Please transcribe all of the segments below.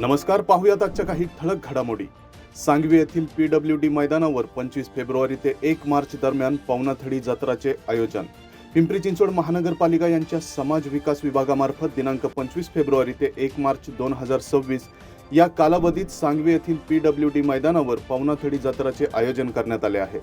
नमस्कार पाहूयात आजच्या काही ठळक घडामोडी. सांगवी येथील पी डब्ल्यू डी मैदानावर पंचवीस फेब्रुवारी ते एक मार्च दरम्यान पवनाथडी जत्राचे आयोजन. पिंपरी चिंचवड महानगरपालिका यांच्या समाज विकास विभागामार्फत दिनांक पंचवीस फेब्रुवारी ते एक मार्च दोन हजार सव्वीस या कालावधीत सांगवी येथील पी डब्ल्यू डी मैदानावर पवनाथडी जत्राचे आयोजन करण्यात आले आहे.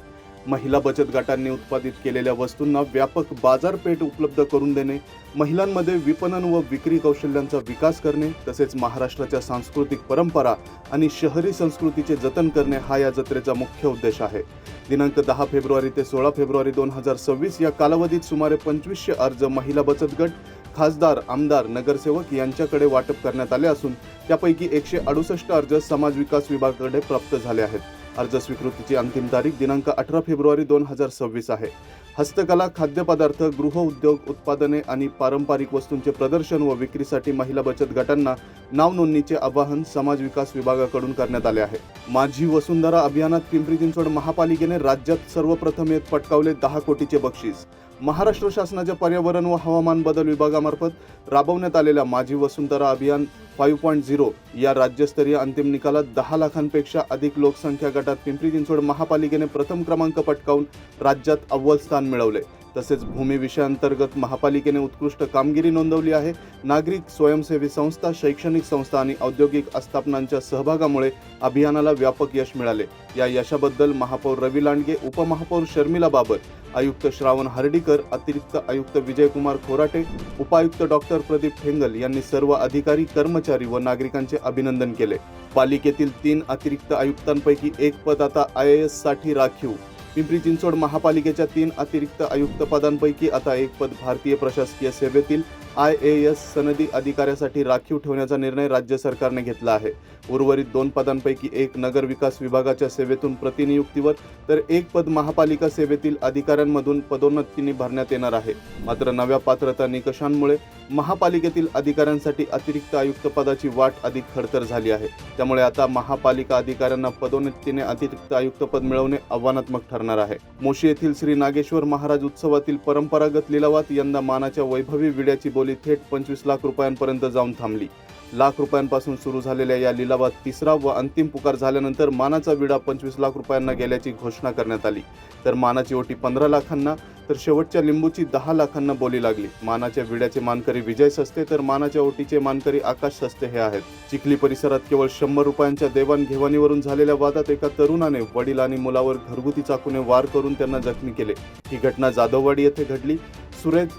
महिला बचत गटांनी उत्पादित केलेल्या वस्तूंना व्यापक बाजारपेठ उपलब्ध करून देणे महिलांमध्ये विपणन व विक्री कौशल्यांचा विकास करणे तसेच महाराष्ट्राच्या सांस्कृतिक परंपरा आणि शहरी संस्कृतीचे जतन करणे हा या जत्रेचा मुख्य उद्देश आहे. दिनांक दहा फेब्रुवारी ते सोळा फेब्रुवारी दोन हजार सव्वीस या कालावधीत सुमारे पंचवीसशे अर्ज महिला बचत गट खासदार आमदार नगरसेवक यांच्याकडे वाटप करण्यात आले असून त्यापैकी एकशे अडुसष्ट अर्ज समाज विकास विभागाकडे प्राप्त झाले आहेत. अर्ज स्वीकृतीची अंतिम तारीख दिनांक अठरा फेब्रुवारी दोन हजार सव्वीस आहे. हस्तकला खाद्यपदार्थ गृहउद्योग उत्पादने आणि पारंपरिक वस्तूंचे प्रदर्शन व विक्रीसाठी महिला बचत गटांना नाव नोंदणीचे आवाहन समाज विकास विभागाकडून करण्यात आले आहे. माझी वसुंधरा अभियानात पिंपरी चिंचवड महापालिकेने राज्यात सर्वप्रथम येत पटकावले दहा कोटीचे बक्षीस. महाराष्ट्र शासनाच्या पर्यावरण व हवामान बदल विभागामार्फत राबवण्यात आलेल्या माझी वसुंधरा अभियान फाईव्ह पॉईंट झिरो या राज्यस्तरीय अंतिम निकालात दहा लाखांपेक्षा अधिक लोकसंख्या गटात पिंपरी चिंचवड महापालिकेने प्रथम क्रमांक पटकावून राज्यात अव्वल स्थान मिळवले. तसेच भूमिविषयांतर्गत महापालिकेने उत्कृष्ट कामगिरी नोंदवली आहे. नागरिक स्वयंसेवी संस्था शैक्षणिक संस्था आणि औद्योगिक आस्थापनांच्या सहभागामुळे अभियानाला व्यापक यश मिळाले. या यशाबद्दल महापौर रवी लांडगे उपमहापौर शर्मिला बाबर आयुक्त श्रावण हर्डीकर अतिरिक्त आयुक्त विजयकुमार खोराटे उपायुक्त डॉक्टर प्रदीप ठेंगल यांनी सर्व अधिकारी कर्मचारी व नागरिकांचे अभिनंदन केले. पालिकेतील तीन अतिरिक्त आयुक्तांपैकी एक पद आता आय ए एससाठी राखीव. पिंपरी चिंचवड महापालिकेच्या तीन अतिरिक्त आयुक्त पदांपैकी आता एक पद भारतीय प्रशासकीय सेवेतील आय ए एस सनदी अधिकाऱ्यासाठी राखीव ठेवण्याचा निर्णय राज्य सरकारने घेतला आहे. उर्वरित दोन पदांपैकी एक नगर विकास विभागाच्या सेवेतून प्रतिनियुक्तीवर तर एक पद महापालिका सेवेतील अधिकाऱ्यांमधून पदोन्नतीने भरण्यात येणार आहे. मात्र नव्या पात्रता निकषांमुळे महापालिकेतील अधिकाऱ्यांसाठी अतिरिक्त आयुक्त पदाची वाट अधिक खडतर झाली आहे. त्यामुळे आता महापालिका अधिकाऱ्यांना पदोन्नतीने अतिरिक्त आयुक्त पद मिळवणे आव्हानात्मक ठरणार आहे. मोशी येथील श्री नागेश्वर महाराज उत्सवातील परंपरागत लिलावात यंदा मानाच्या वैभवी विड्याची बोली थेट पंचवीस लाख रुपयांपर्यंत जाऊन थांबली. लाख रुपयांपासून सुरू झालेल्या या लिलावात तिसरा व अंतिम पुकार झाल्यानंतर मानाचा विडा पंचवीस लाख रुपयांना गेल्याची घोषणा करण्यात आली. तर मानाची ओटी पंधरा लाखांना तर शेवटच्या लिंबूची दहा लाखांना बोली लागली. मानाच्या विड्याचे मानकरी विजय सस्ते तर मानाच्या ओटीचे मानकरी आकाश सस्ते हे आहेत. चिखली परिसरात केवळ शंभर रुपयांच्या देवाणघेवाणीवरून झालेल्या वादात एका तरुणाने वडील आणि मुलावर घरगुती चाकूने वार करून त्यांना जखमी केले. ही घटना जाधववाडी येथे घडली. सुरेश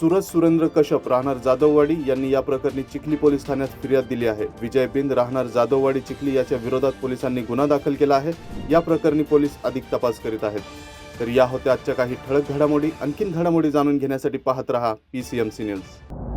सुरज सुरेंद्र कश्यप राहणार जाधववाडी यांनी या प्रकरणी चिखली पोलीस ठाण्यात फिर्याद दिली आहे. विजय बिंद राहणार जाधववाडी चिखली याच्या विरोधात पोलिसांनी गुन्हा दाखल केला आहे. या प्रकरणी पोलीस अधिक तपास करीत आहेत. तर या होत्या आजच्या काही ठळक घडामोडी. आणखीन घडामोडी जाणून घेण्यासाठी पाहत रहा P C M C news.